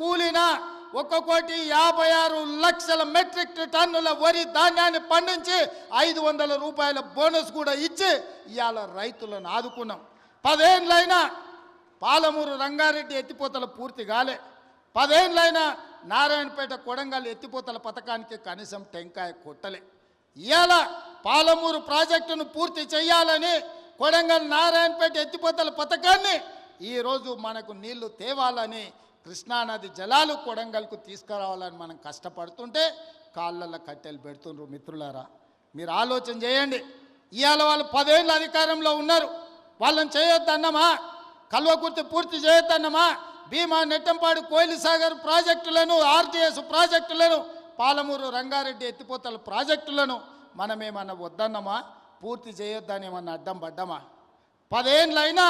కూలిన ఒక కోటి యాభై ఆరు లక్షల మెట్రిక్ టన్నుల వరి ధాన్యాన్ని పండించి ఐదు వందల రూపాయల బోనస్ కూడా ఇచ్చి ఇవాళ రైతులను ఆదుకున్నాం. పదేళ్ళైనా పాలమూరు రంగారెడ్డి ఎత్తిపోతల పూర్తి కాలే. పదేళ్ళైనా నారాయణపేట కొడంగల్ ఎత్తిపోతల పథకానికి కనీసం టెంకాయ కొట్టలే. ఇవాళ పాలమూరు ప్రాజెక్టును పూర్తి చేయాలని కొడంగల్ నారాయణపేట ఎత్తిపోతల పథకాన్ని ఈరోజు మనకు నీళ్ళు తేవాలని కృష్ణానది జలాలు కొడంగల్కు తీసుకురావాలని మనం కష్టపడుతుంటే కాళ్ళల్లో కట్టెలు పెడుతుండ్రు మిత్రులారా. మీరు ఆలోచన చేయండి. ఇవాళ వాళ్ళు పదేళ్ళు అధికారంలో ఉన్నారు. వాళ్ళని చేయొద్దన్నమా? కల్వకుర్తి పూర్తి చేయొద్దన్నమా? భీమా నెట్టంపాడు కోయిలి సాగర్ ప్రాజెక్టులను ఆర్టీఎస్ ప్రాజెక్టులను పాలమూరు రంగారెడ్డి ఎత్తిపోతల ప్రాజెక్టులను మనమేమన్నా వద్దన్నమా? పూర్తి చేయొద్దని ఏమన్నా అడ్డం పడ్డమా? పదేళ్ళైనా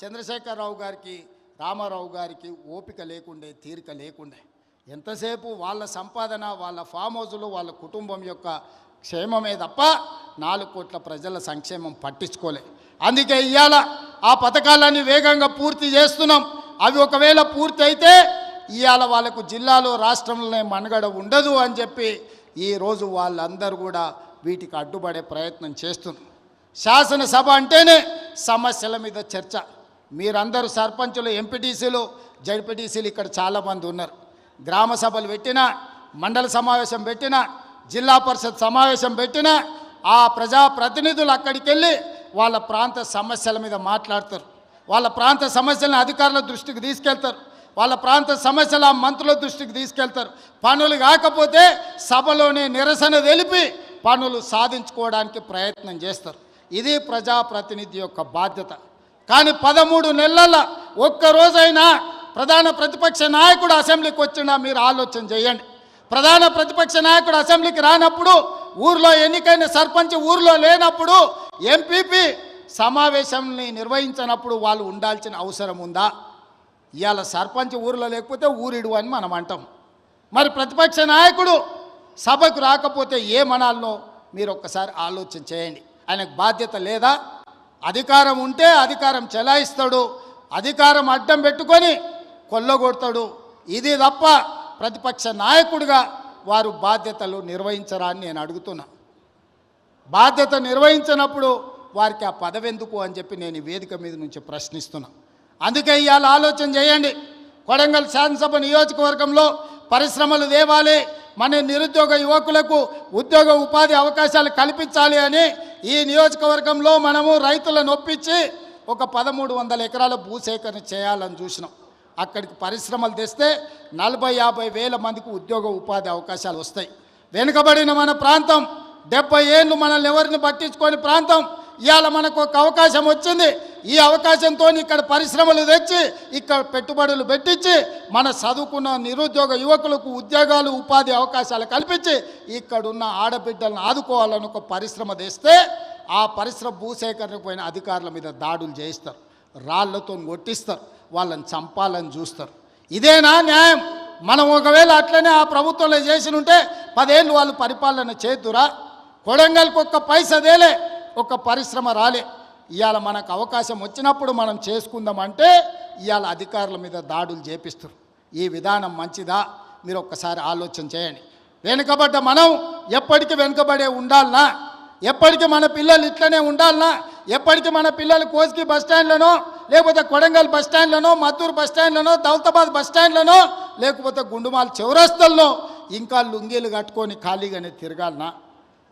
చంద్రశేఖరరావు గారికి రామారావు గారికి ఓపిక లేకుండే తీరిక లేకుండే. ఎంతసేపు వాళ్ళ సంపాదన వాళ్ళ ఫామ్ హౌజులు వాళ్ళ కుటుంబం యొక్క క్షేమమే తప్ప నాలుగు కోట్ల ప్రజల సంక్షేమం పట్టించుకోలే. అందుకే ఇవాళ ఆ పథకాలన్నీ వేగంగా పూర్తి చేస్తున్నాం. అవి ఒకవేళ పూర్తి అయితే ఇవాళ వాళ్ళకు జిల్లాలో రాష్ట్రంలోనే మనుగడ ఉండదు అని చెప్పి ఈరోజు వాళ్ళందరూ కూడా వీటికి అడ్డుపడే ప్రయత్నం చేస్తున్నారు. శాసనసభ అంటేనే సమస్యల మీద చర్చ. మీరందరూ సర్పంచులు ఎంపీటీసీలు జడ్పీటీసీలు ఇక్కడ చాలామంది ఉన్నారు. గ్రామ సభలు పెట్టినా మండల సమావేశం పెట్టినా జిల్లా పరిషత్ సమావేశం పెట్టినా ఆ ప్రజాప్రతినిధులు అక్కడికి వెళ్ళి వాళ్ళ ప్రాంత సమస్యల మీద మాట్లాడతారు. వాళ్ళ ప్రాంత సమస్యలను అధికారుల దృష్టికి తీసుకెళ్తారు. వాళ్ళ ప్రాంత సమస్యలు ఆ మంత్రుల దృష్టికి తీసుకెళ్తారు. పనులు కాకపోతే సభలోనే నిరసన తెలిపి పనులు సాధించుకోవడానికి ప్రయత్నం చేస్తారు. ఇది ప్రజాప్రతినిధి యొక్క బాధ్యత. కానీ పదమూడు నెలల ఒక్కరోజైనా ప్రధాన ప్రతిపక్ష నాయకుడు అసెంబ్లీకి వచ్చినా మీరు ఆలోచన చేయండి. ప్రధాన ప్రతిపక్ష నాయకుడు అసెంబ్లీకి రానప్పుడు ఊర్లో ఎన్నికైన సర్పంచ్ ఊర్లో లేనప్పుడు ఎంపీపీ సమావేశంని నిర్వహించినప్పుడు వాళ్ళు ఉండాల్సిన అవసరం ఉందా? ఇవాళ సర్పంచ్ ఊర్లో లేకపోతే ఊరిడు అని మనం అంటాం. మరి ప్రతిపక్ష నాయకుడు సభకు రాకపోతే ఏమనాలనో మీరు ఒక్కసారి ఆలోచన చేయండి. ఆయనకు బాధ్యత లేదా? అధికారం ఉంటే అధికారం చెలాయిస్తాడు అధికారం అడ్డం పెట్టుకొని కొల్లగొడతాడు. ఇది తప్ప ప్రతిపక్ష నాయకుడిగా వారు బాధ్యతలు నిర్వహించరా అని నేను అడుగుతున్నా. బాధ్యత నిర్వహించినప్పుడు వారికి ఆ పదవి ఎందుకు అని చెప్పి నేను వేదిక మీద నుంచి ప్రశ్నిస్తున్నా. అందుకే ఇవాళ ఆలోచన చేయండి. కొడంగల్ శాసనసభ నియోజకవర్గంలో పరిశ్రమలు తేవాలి మన నిరుద్యోగ యువకులకు ఉద్యోగ ఉపాధి అవకాశాలు కల్పించాలి అని ఈ నియోజకవర్గంలో మనము రైతులను ఒప్పించి ఒక పదమూడు వందల ఎకరాల భూసేకరణ చేయాలని చూసినాం. అక్కడికి పరిశ్రమలు తెస్తే నలభై యాభై వేల మందికి ఉద్యోగ ఉపాధి అవకాశాలు వస్తాయి. వెనుకబడిన మన ప్రాంతం డెబ్బై ఏళ్ళు మనల్ని ఎవరిని పట్టించుకొని ప్రాంతం ఇవాళ మనకు ఒక అవకాశం వచ్చింది. ఈ అవకాశంతో ఇక్కడ పరిశ్రమలు తెచ్చి ఇక్కడ పెట్టుబడులు పెట్టించి మన చదువుకున్న నిరుద్యోగ యువకులకు ఉద్యోగాలు ఉపాధి అవకాశాలు కల్పించి ఇక్కడున్న ఆడబిడ్డలను ఆదుకోవాలని ఒక పరిశ్రమ తెస్తే ఆ పరిశ్రమ భూసేకరణకు పోయిన అధికారుల మీద దాడులు చేయిస్తారు. రాళ్ళతో కొట్టిస్తారు. వాళ్ళని చంపాలని చూస్తారు. ఇదేనా న్యాయం? మనం ఒకవేళ అట్లనే ఆ ప్రభుత్వంలో చేసి ఉంటే పదేళ్ళు వాళ్ళు పరిపాలన చేతురా కొడంగల్కి ఒక్క పైసదేలే ఒక పరిశ్రమ రాలే. ఇవాళ మనకు అవకాశం వచ్చినప్పుడు మనం చేసుకుందామంటే ఇవాళ అధికారుల మీద దాడులు చేపిస్తారు ఈ విధానం మంచిదా? మీరు ఒక్కసారి ఆలోచన చేయండి. వెనుకబడ్డ మనం ఎప్పటికీ వెనుకబడే ఉండాలనా? ఎప్పటికీ మన పిల్లలు ఇట్లనే ఉండాలనా? ఎప్పటికీ మన పిల్లలు కోసికి బస్ లేకపోతే కొడంగల్ బస్ స్టాండ్లనో మద్దూరు బస్ స్టాండ్లనో దౌలతాబాద్ బస్ స్టాండ్లోనో లేకపోతే గుండుమాల చౌరస్తల్లో ఇంకా లుంగీలు కట్టుకొని ఖాళీగానే తిరగాలనా?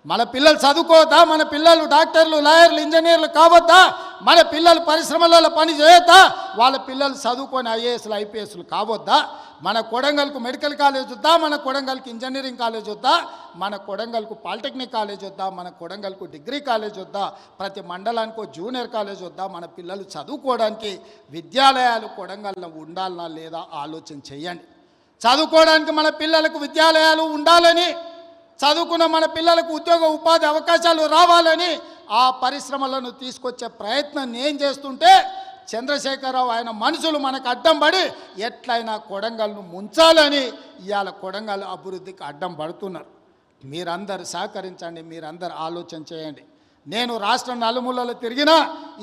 మన పిల్లలు చదువుకోవద్దా మన పిల్లలు డాక్టర్లు లాయర్లు ఇంజనీర్లు కావద్దా మన పిల్లలు పరిశ్రమలలో పని చేయొద్దా వాళ్ళ పిల్లలు చదువుకొని ఐఏఎస్లు ఐపీఎస్లు కావద్దా మన కొడంగల్కు మెడికల్ కాలేజ్ వద్దా మన కొడంగల్కి ఇంజనీరింగ్ కాలేజ్ వద్దా మన కొడంగల్కు పాలిటెక్నిక్ కాలేజ్ వద్దా మన కొడంగల్కు డిగ్రీ కాలేజ్ వద్దా ప్రతి మండలానికి జూనియర్ కాలేజ్ వద్దా మన పిల్లలు చదువుకోవడానికి విద్యాలయాలు కొడంగల్లో ఉండాలనా లేదా ఆలోచన చేయండి. చదువుకోవడానికి మన పిల్లలకు విద్యాలయాలు ఉండాలని చదువుకున్న మన పిల్లలకు ఉద్యోగ ఉపాధి అవకాశాలు రావాలని ఆ పరిశ్రమలను తీసుకొచ్చే ప్రయత్నం నేను చేస్తుంటే చంద్రశేఖరరావు ఆయన మనుషులు మనకు అడ్డం పడి ఎట్లయినా కొడంగల్ను ముంచాలని ఇవాళ కొడంగల్ అభివృద్ధికి అడ్డం పడుతున్నారు. మీరందరూ సహకరించండి మీరందరూ ఆలోచన చేయండి. నేను రాష్ట్రం నలుమూలలో తిరిగినా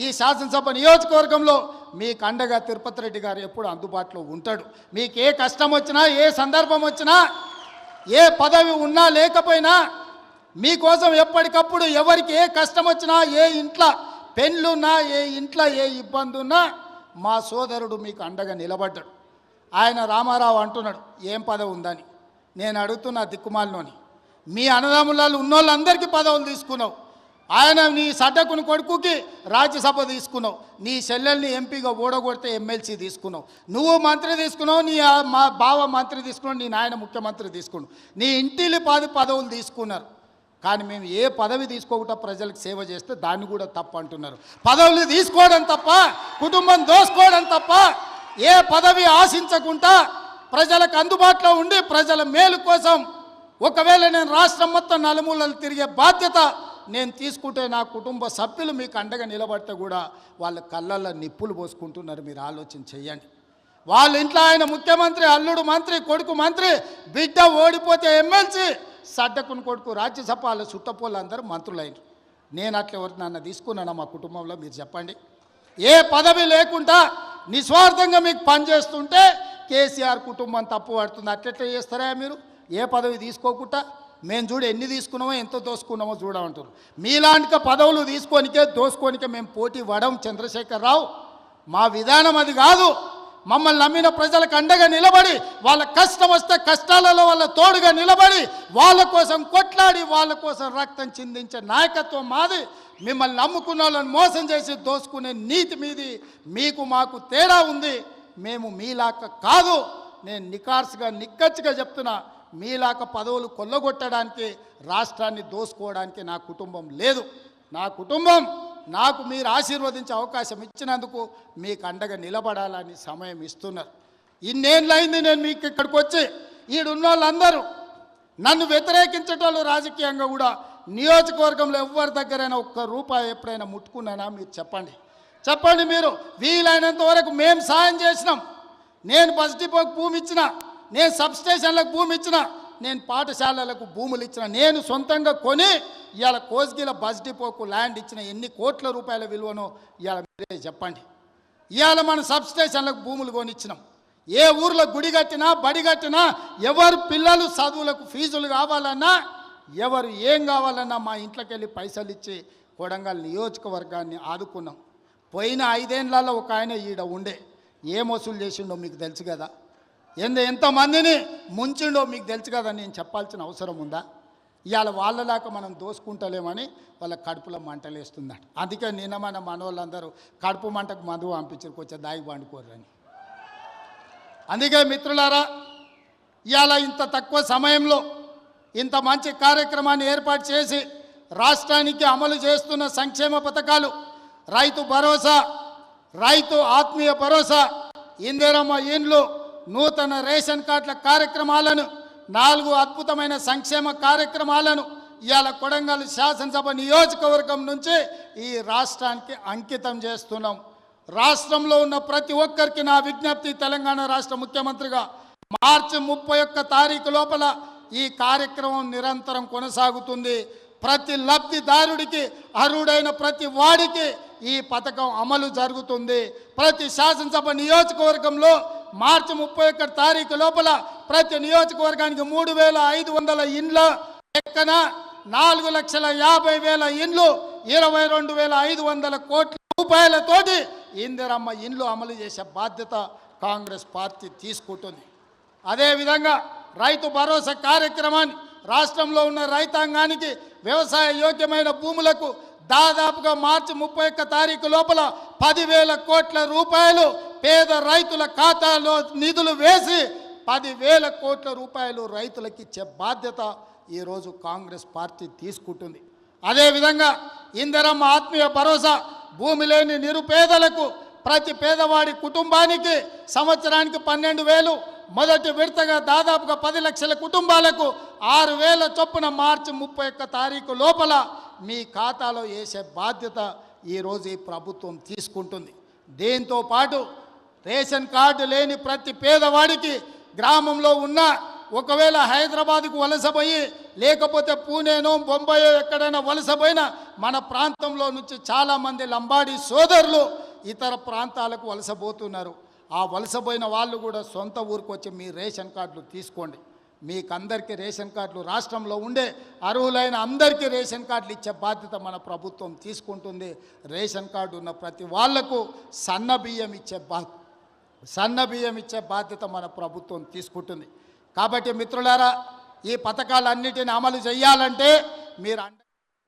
ఈ శాసనసభ నియోజకవర్గంలో మీకు అండగా తిరుపతి రెడ్డి గారు ఎప్పుడు అందుబాటులో ఉంటాడు. మీకు ఏ కష్టం వచ్చినా ఏ సందర్భం వచ్చినా ఏ పదవి ఉన్నా లేకపోయినా మీకోసం ఎప్పటికప్పుడు ఎవరికి ఏ కష్టం వచ్చినా ఏ ఇంట్లో పెళ్ళున్నా ఏ ఇంట్లో ఏ ఇబ్బంది ఉన్నా మా సోదరుడు మీకు అండగా నిలబడ్డాడు. ఆయన రామారావు అంటున్నాడు ఏం పదవి ఉందని? నేను అడుగుతున్నా దిక్కుమాలలోని మీ అన్నదమ్ములలో ఉన్నోళ్ళందరికీ పదవులు తీసుకున్నావు. ఆయన నీ సడ్డకుని కొడుకుకి రాజ్యసభ తీసుకున్నావు. నీ చెల్లెల్ని ఎంపీగా ఓడగొడితే ఎమ్మెల్సీ తీసుకున్నావు. నువ్వు మంత్రి తీసుకున్నావు నీ మా బావ మంత్రి తీసుకున్నావు నీ నాయన ముఖ్యమంత్రి తీసుకున్నావు. నీ ఇంటిలి పాది పదవులు తీసుకున్నారు. కానీ మేము ఏ పదవి తీసుకోకుండా ప్రజలకు సేవ చేస్తే దాన్ని కూడా తప్ప అంటున్నారు. పదవులు తీసుకోవడం తప్ప కుటుంబం దోసుకోవడం తప్ప ఏ పదవి ఆశించకుండా ప్రజలకు అందుబాటులో ఉండి ప్రజల మేలు కోసం ఒకవేళ నేను రాష్ట్రం మొత్తం నలుమూలలు తిరిగే బాధ్యత నేను తీసుకుంటే నా కుటుంబ సభ్యులు మీకు అండగా నిలబడితే కూడా వాళ్ళ కళ్ళల్లో నిప్పులు పోసుకుంటున్నారు. మీరు ఆలోచన చెయ్యండి వాళ్ళ ఇంట్లో ఆయన ముఖ్యమంత్రి అల్లుడు మంత్రి కొడుకు మంత్రి బిడ్డ ఓడిపోతే ఎమ్మెల్సీ సడ్డకుని కొడుకు రాజ్యసభ వాళ్ళ చుట్టపోళ్ళు అందరూ మంత్రులైనరు. నేను అట్లా ఎవరు నన్ను తీసుకున్నాను మా కుటుంబంలో? మీరు చెప్పండి. ఏ పదవి లేకుండా నిస్వార్థంగా మీకు పనిచేస్తుంటే కేసీఆర్ కుటుంబం తప్పు పడుతుంది అట్లెట్లా చేస్తారా మీరు? ఏ పదవి తీసుకోకుండా? మేము చూడు ఎన్ని తీసుకున్నామో ఎంత దోసుకున్నామో చూడమంటారు మీలాంటి పదవులు తీసుకోనికే దోసుకోనికే మేము పోటీ వడం చంద్రశేఖరరావు. మా విధానం అది కాదు. మమ్మల్ని నమ్మిన ప్రజలకు అండగా నిలబడి వాళ్ళ కష్టం వస్తే కష్టాలలో వాళ్ళ తోడుగా నిలబడి వాళ్ళ కోసం కొట్లాడి వాళ్ళ కోసం రక్తం చిందించే నాయకత్వం మాది. మిమ్మల్ని నమ్ముకున్న వాళ్ళని మోసం చేసి దోసుకునే నీతి మీది. మీకు మాకు తేడా ఉంది. మేము మీలాక కాదు. నేను నికార్స్గా నిక్కచ్చిగా చెప్తున్నా. మీలాక పదవులు కొల్లగొట్టడానికి రాష్ట్రాన్ని దోసుకోవడానికి నా కుటుంబం లేదు. నా కుటుంబం నాకు మీరు ఆశీర్వదించే అవకాశం ఇచ్చినందుకు మీకు అండగా నిలబడాలని సమయం ఇస్తున్నారు. ఇన్నేళ్ళైంది నేను మీకు ఇక్కడికి వచ్చి ఈడున్న వాళ్ళందరూ నన్ను వ్యతిరేకించేటోళ్ళు రాజకీయంగా కూడా నియోజకవర్గంలో ఎవరి దగ్గరైనా ఒక్క రూపాయి ఎప్పుడైనా ముట్టుకున్నానా మీరు చెప్పండి. చెప్పండి మీరు వీలైనంత వరకు మేము సాయం చేసినాం. నేను బస్ డిపోకి భూమి ఇచ్చినా నేను సబ్స్టేషన్లకు భూమి ఇచ్చిన నేను పాఠశాలలకు భూములు ఇచ్చిన నేను సొంతంగా కొని ఇవాళ కోస్గిల బస్ డిపోకు ల్యాండ్ ఇచ్చిన ఎన్ని కోట్ల రూపాయల విలువనో ఇవాళ మీరే చెప్పండి. ఇవాళ మన సబ్స్టేషన్లకు భూములు కొనిచ్చినాం. ఏ ఊర్లో గుడి కట్టినా బడి కట్టినా ఎవరు పిల్లలు చదువులకు ఫీజులు కావాలన్నా ఎవరు ఏం కావాలన్నా మా ఇంట్లోకి వెళ్ళి పైసలు ఇచ్చి కొడంగల్ నియోజకవర్గాన్ని ఆదుకున్నాం. పోయిన ఐదేళ్ళలో ఒక ఆయన ఈడ ఉండే. ఏం వసూలు చేసిండో మీకు తెలుసు కదా. ఎందు ఎంతమందిని ముంచిండో మీకు తెలుసు కదా నేను చెప్పాల్సిన అవసరం ఉందా? ఇవాళ వాళ్ళలాగా మనం దోసుకుంటలేమని వాళ్ళ కడుపులో మంటలేస్తుందట. అందుకే నిన్న మన మనవాళ్ళందరూ కడుపు మంటకు మందు పంపించారు కొంచెం దాగి పండుకోరని అందుకే మిత్రులారా ఇవాళ ఇంత తక్కువ సమయంలో ఇంత మంచి కార్యక్రమాన్ని ఏర్పాటు చేసి రాష్ట్రానికి అమలు చేస్తున్న సంక్షేమ పథకాలు రైతు భరోసా రైతు ఆత్మీయ భరోసా ఇందిరమ్మ ఇండ్లు నూతన రేషన్ కార్డుల కార్యక్రమాలను నాలుగు అద్భుతమైన సంక్షేమ కార్యక్రమాలను ఇవాళ కొడంగల్ శాసనసభ నియోజకవర్గం నుంచి ఈ రాష్ట్రానికి అంకితం చేస్తున్నాం. రాష్ట్రంలో ఉన్న ప్రతి ఒక్కరికి నా విజ్ఞప్తి తెలంగాణ రాష్ట్ర ముఖ్యమంత్రిగా మార్చి ముప్పై ఒక్క తారీఖు లోపల ఈ కార్యక్రమం నిరంతరం కొనసాగుతుంది. ప్రతి లబ్ధిదారుడికి అర్హుడైన ప్రతి వాడికి ఈ పథకం అమలు జరుగుతుంది. ప్రతి శాసనసభ నియోజకవర్గంలో మార్చి ముప్పై ఒక్క తారీఖు లోపల ప్రతి నియోజకవర్గానికి మూడు వేల ఐదు వందల ఇండ్ల లెక్కన నాలుగు లక్షల యాభై వేల ఇండ్లు ఇరవై రెండు వేల ఐదు వందల కోట్ల రూపాయలతోటి ఇందిరమ్మ ఇండ్లు అమలు చేసే బాధ్యత కాంగ్రెస్ పార్టీ తీసుకుంటుంది. అదేవిధంగా రైతు భరోసా కార్యక్రమాన్ని రాష్ట్రంలో ఉన్న రైతాంగానికి వ్యవసాయ యోగ్యమైన భూములకు దాదాపుగా మార్చి ముప్పై ఒక్క తారీఖు లోపల పదివేల కోట్ల రూపాయలు పేద రైతుల ఖాతాలో నిధులు వేసి పదివేల కోట్ల రూపాయలు రైతులకు ఇచ్చే బాధ్యత ఈరోజు కాంగ్రెస్ పార్టీ తీసుకుంటుంది. అదేవిధంగా ఇందిరమ్మ ఆత్మీయ భరోసా భూమి లేని నిరుపేదలకు ప్రతి పేదవాడి కుటుంబానికి సంవత్సరానికి పన్నెండు వేలు మొదటి విడతగా దాదాపుగా పది లక్షల కుటుంబాలకు ఆరు వేల చొప్పున మార్చి ముప్పై ఒక్క తారీఖు లోపల మీ ఖాతాలో వేసే బాధ్యత ఈరోజు ఈ ప్రభుత్వం తీసుకుంటుంది. దీంతో పాటు రేషన్ కార్డు లేని ప్రతి పేదవాడికి గ్రామంలో ఉన్న ఒకవేళ హైదరాబాద్కు వలసపోయి లేకపోతే పూణేనో బొంబాయో ఎక్కడైనా వలసపోయినా మన ప్రాంతంలో నుంచి చాలామంది లంబాడి సోదరులు ఇతర ప్రాంతాలకు వలసపోతున్నారు ఆ వలసపోయిన వాళ్ళు కూడా సొంత ఊరికి వచ్చి మీ రేషన్ కార్డులు తీసుకోండి. మీకు అందరికీ రేషన్ కార్డులు రాష్ట్రంలో ఉండే అర్హులైన అందరికీ రేషన్ కార్డులు ఇచ్చే బాధ్యత మన ప్రభుత్వం తీసుకుంటుంది. రేషన్ కార్డు ఉన్న ప్రతి వాళ్ళకు సన్న బియ్యం ఇచ్చే బా సన్న బియ్యం ఇచ్చే బాధ్యత మన ప్రభుత్వం తీసుకుంటుంది. కాబట్టి మిత్రులారా ఈ పథకాలన్నిటిని అమలు చేయాలంటే మీరు